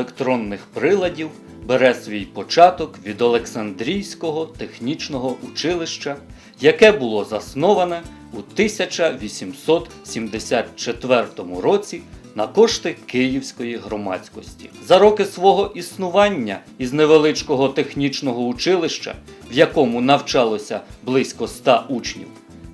Електронних приладів бере свій початок від Олександрійського технічного училища, яке було засноване у 1874 році на кошти київської громадськості. За роки свого існування із невеличкого технічного училища, в якому навчалося близько 100 учнів,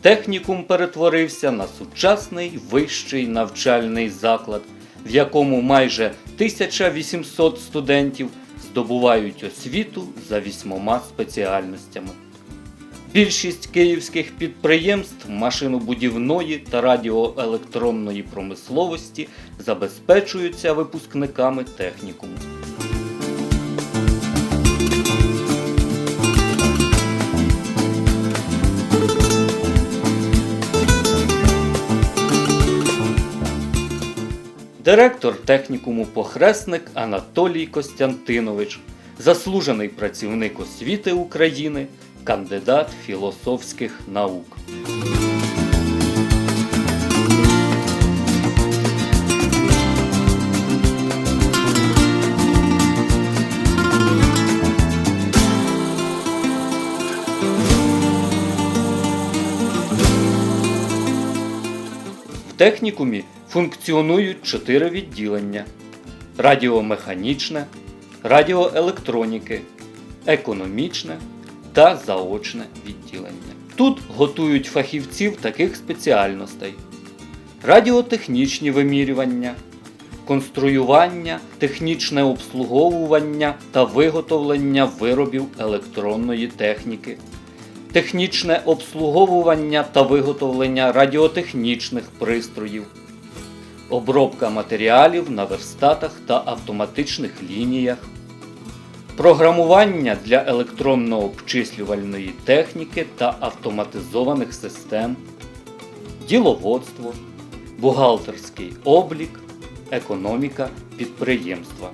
технікум перетворився на сучасний вищий навчальний заклад, в якому майже 1800 студентів здобувають освіту за вісьмома спеціальностями. Більшість київських підприємств машинобудівної та радіоелектронної промисловості забезпечуються випускниками технікуму. Директор технікуму похресник Анатолій Костянтинович, заслужений працівник освіти України, кандидат філософських наук. В технікумі функціонують чотири відділення: радіомеханічне, радіоелектроніки, економічне та заочне відділення. Тут готують фахівців таких спеціальностей: радіотехнічні вимірювання, конструювання, технічне обслуговування та виготовлення виробів електронної техніки. Технічне обслуговування та виготовлення радіотехнічних пристроїв, обробка матеріалів на верстатах та автоматичних лініях, програмування для електронно-обчислювальної техніки та автоматизованих систем, діловодство, бухгалтерський облік, економіка підприємства.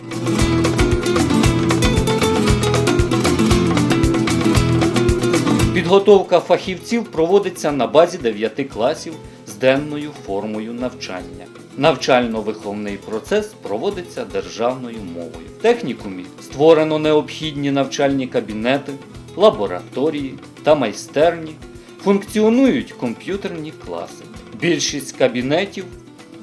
Підготовка фахівців проводиться на базі 9 класів з денною формою навчання. Навчально-виховний процес проводиться державною мовою. В технікумі створено необхідні навчальні кабінети, лабораторії та майстерні. Функціонують комп'ютерні класи. Більшість кабінетів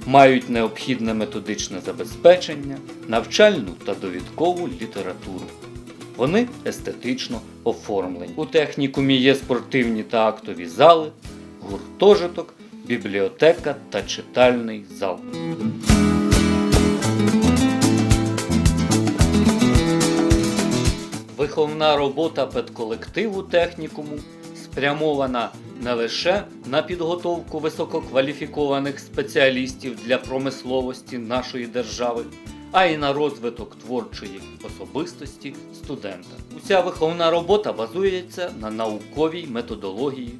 мають необхідне методичне забезпечення, навчальну та довідкову літературу. Вони естетично оформлені. У технікумі є спортивні та актові зали, гуртожиток, бібліотека та читальний зал. Виховна робота педколективу технікуму спрямована не лише на підготовку висококваліфікованих спеціалістів для промисловості нашої держави, а й на розвиток творчої особистості студента. Уся виховна робота базується на науковій методології,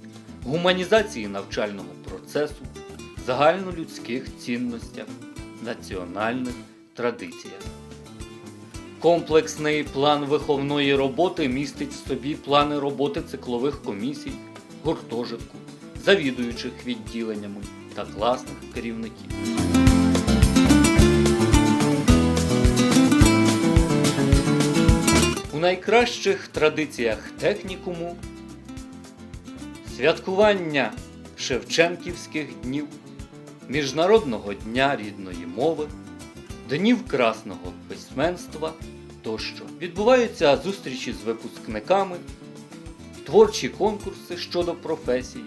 гуманізації навчального процесу, загальнолюдських цінностях, національних традиціях. Комплексний план виховної роботи містить в собі плани роботи циклових комісій, гуртожитку, завідуючих відділеннями та класних керівників. У найкращих традиціях технікуму святкування Шевченківських днів, Міжнародного дня рідної мови, Днів красного письменства тощо. Відбуваються зустрічі з випускниками, творчі конкурси щодо професії.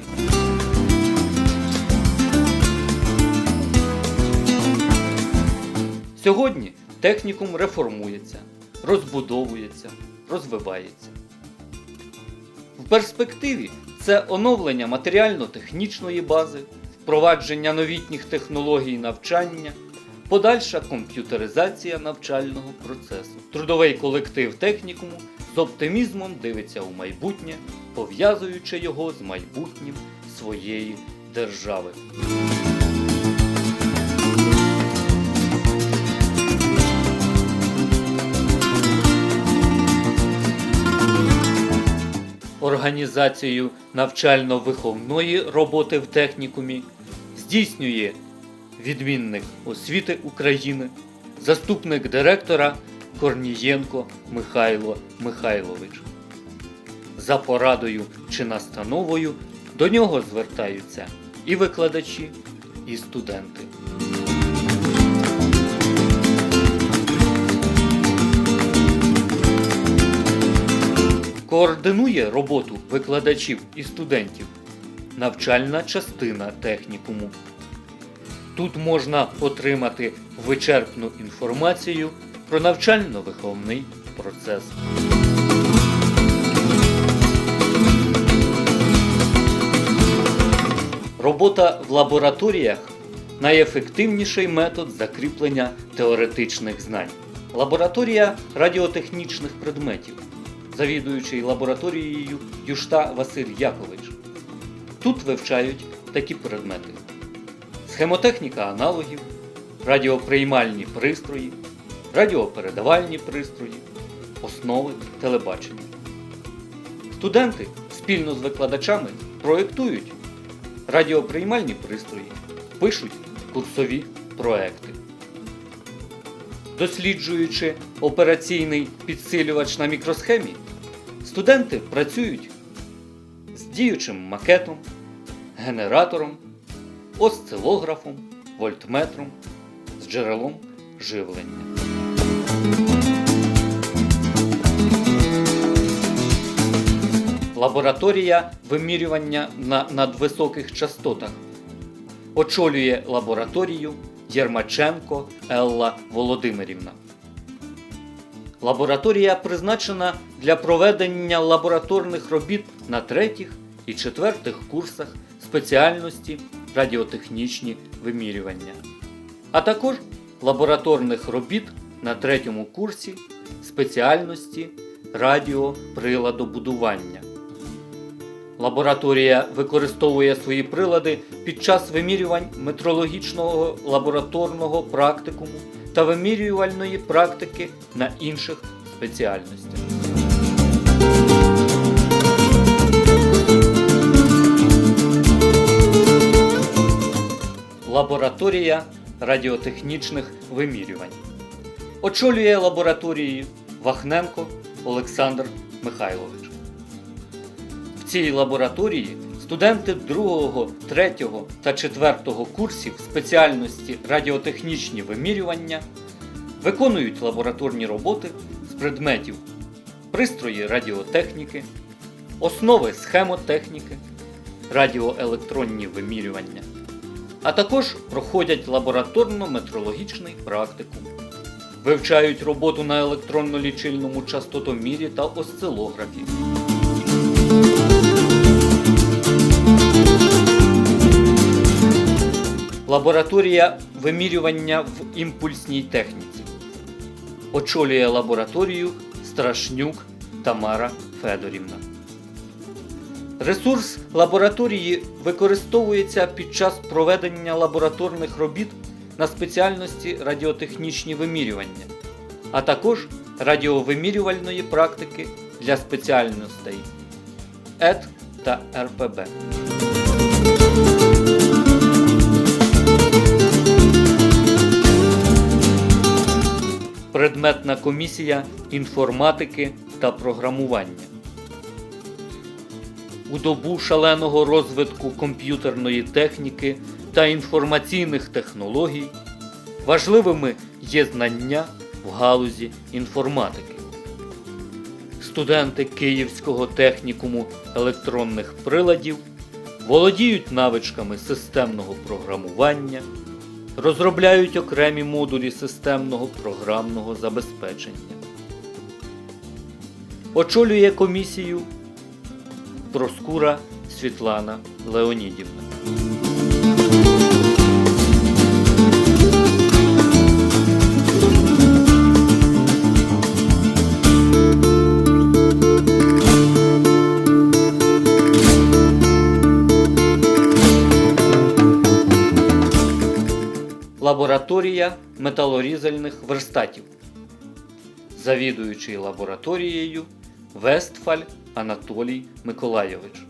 Сьогодні технікум реформується, розбудовується, розвивається. В перспективі це оновлення матеріально-технічної бази, впровадження новітніх технологій навчання, подальша комп'ютеризація навчального процесу. Трудовий колектив технікуму з оптимізмом дивиться у майбутнє, пов'язуючи його з майбутнім своєї держави. Організацію навчально-виховної роботи в технікумі здійснює відмінник освіти України, заступник директора Корнієнко Михайло Михайлович. За порадою чи настановою до нього звертаються і викладачі, і студенти. Координує роботу викладачів і студентів навчальна частина технікуму. Тут можна отримати вичерпну інформацію про навчально-виховний процес. Робота в лабораторіях найефективніший метод закріплення теоретичних знань. Лабораторія радіотехнічних предметів, завідуючий лабораторією Юшта Василь Якович. Тут вивчають такі предмети: схемотехніка аналогів, радіоприймальні пристрої, радіопередавальні пристрої, основи телебачення. Студенти спільно з викладачами проєктують радіоприймальні пристрої, пишуть курсові проекти. Досліджуючи операційний підсилювач на мікросхемі, студенти працюють з діючим макетом, генератором, осцилографом, вольтметром, з джерелом живлення. Лабораторія вимірювання на надвисоких частотах. Очолює лабораторію Єрмаченко Елла Володимирівна. Лабораторія призначена для проведення лабораторних робіт на третіх і четвертих курсах спеціальності радіотехнічні вимірювання, а також лабораторних робіт на третьому курсі спеціальності радіоприладобудування. Лабораторія використовує свої прилади під час вимірювань метрологічного лабораторного практикуму та вимірювальної практики на інших спеціальностях. Лабораторія радіотехнічних вимірювань. Очолює лабораторію Вахненко Олександр Михайлович. В цій лабораторії студенти 2, 3 та 4 курсів спеціальності радіотехнічні вимірювання виконують лабораторні роботи з предметів пристрої радіотехніки, основи схемотехніки, радіоелектронні вимірювання, а також проходять лабораторно-метрологічний практикум. Вивчають роботу на електронно-лічильному частотомірі та осцилографі. Лабораторія вимірювання в імпульсній техніці. Очолює лабораторію Страшнюк Тамара Федорівна. Ресурс лабораторії використовується під час проведення лабораторних робіт на спеціальності радіотехнічні вимірювання, а також радіовимірювальної практики для спеціальностей ЕТ та РПБ. Предметна комісія інформатики та програмування. У добу шаленого розвитку комп'ютерної техніки та інформаційних технологій важливими є знання в галузі інформатики. Студенти Київського технікуму електронних приладів володіють навичками системного програмування, розробляють окремі модулі системного програмного забезпечення. Очолює комісію Проскура Світлана Леонідівна. Лабораторія металорізальних верстатів. Завідуючий лабораторією Вестфаль Анатолій Миколайович.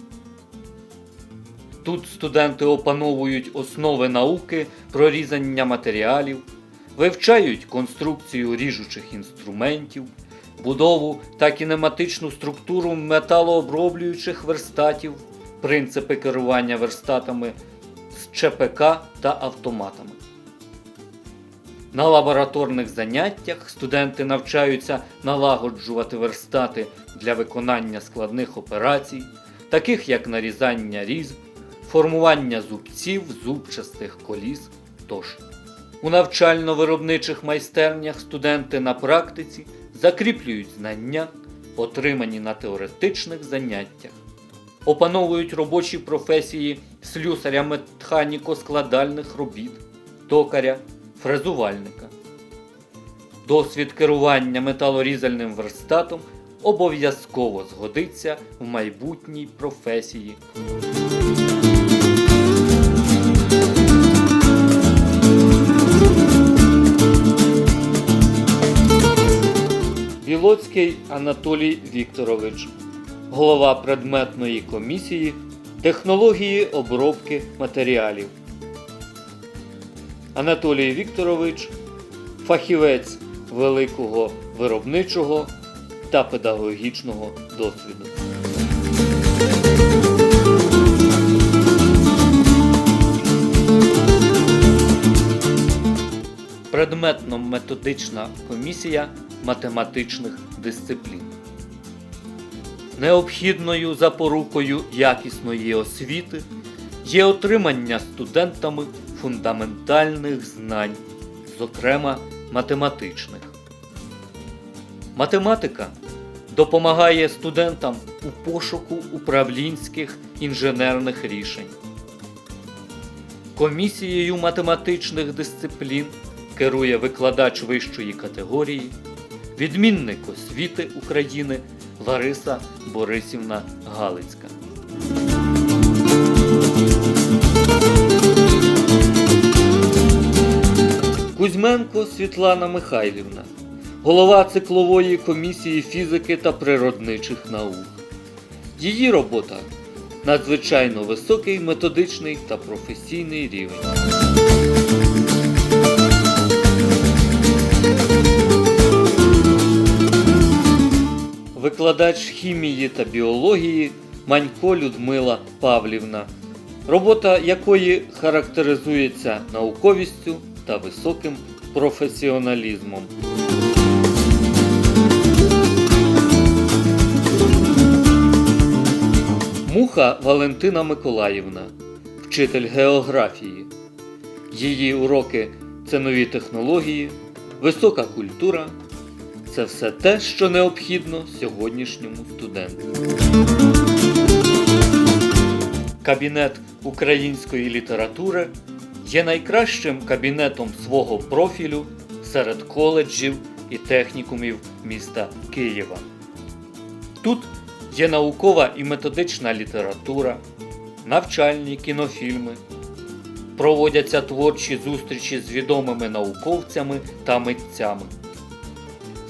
Тут студенти опановують основи науки про різання матеріалів, вивчають конструкцію ріжучих інструментів, будову та кінематичну структуру металооброблюючих верстатів, принципи керування верстатами з ЧПК та автоматами. На лабораторних заняттях студенти навчаються налагоджувати верстати для виконання складних операцій, таких як нарізання різьб, формування зубців, зубчастих коліс тощо. У навчально-виробничих майстернях студенти на практиці закріплюють знання, отримані на теоретичних заняттях, опановують робочі професії слюсаря механіко-складальних робіт, токаря, фрезувальника. Досвід керування металорізальним верстатом обов'язково згодиться в майбутній професії. Білоцький Анатолій Вікторович, голова предметної комісії технології обробки матеріалів. Анатолій Вікторович, фахівець великого виробничого та педагогічного досвіду. Предметно-методична комісія математичних дисциплін. Необхідною запорукою якісної освіти є отримання студентами фундаментальних знань, зокрема математичних. Математика допомагає студентам у пошуку управлінських інженерних рішень. Комісією математичних дисциплін керує викладач вищої категорії, відмінник освіти України Лариса Борисівна Галицька. Кузьменко Світлана Михайлівна, голова циклової комісії фізики та природничих наук. Її робота надзвичайно високий методичний та професійний рівень. Викладач хімії та біології Манько Людмила Павлівна, робота якої характеризується науковістю та високим професіоналізмом. Муха Валентина Миколаївна, вчитель географії. Її уроки це нові технології, висока культура. Це все те, що необхідно сьогоднішньому студенту. Кабінет української літератури є найкращим кабінетом свого профілю серед коледжів і технікумів міста Києва. Тут є наукова і методична література, навчальні кінофільми, проводяться творчі зустрічі з відомими науковцями та митцями.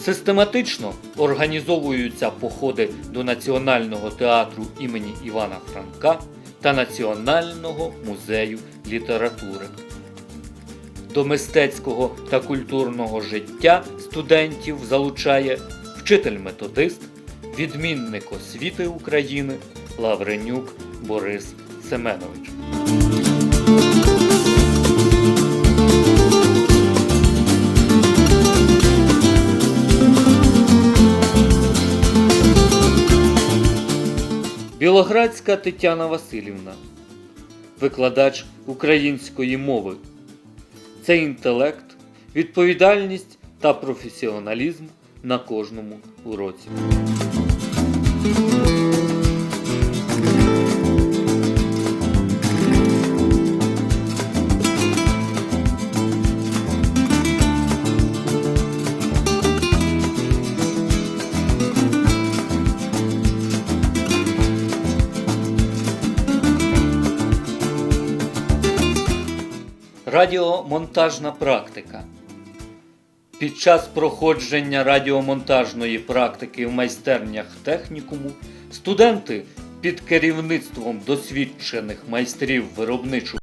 Систематично організовуються походи до Національного театру імені Івана Франка та Національного музею літератури. До мистецького та культурного життя студентів залучає вчитель-методист, відмінник освіти України Лавренюк Борис Семенович. Білоградська Тетяна Васильівна, викладач української мови. Це інтелект, відповідальність та професіоналізм на кожному уроці. Радіомонтажна практика. Під час проходження радіомонтажної практики в майстернях технікуму студенти під керівництвом досвідчених майстрів виробничого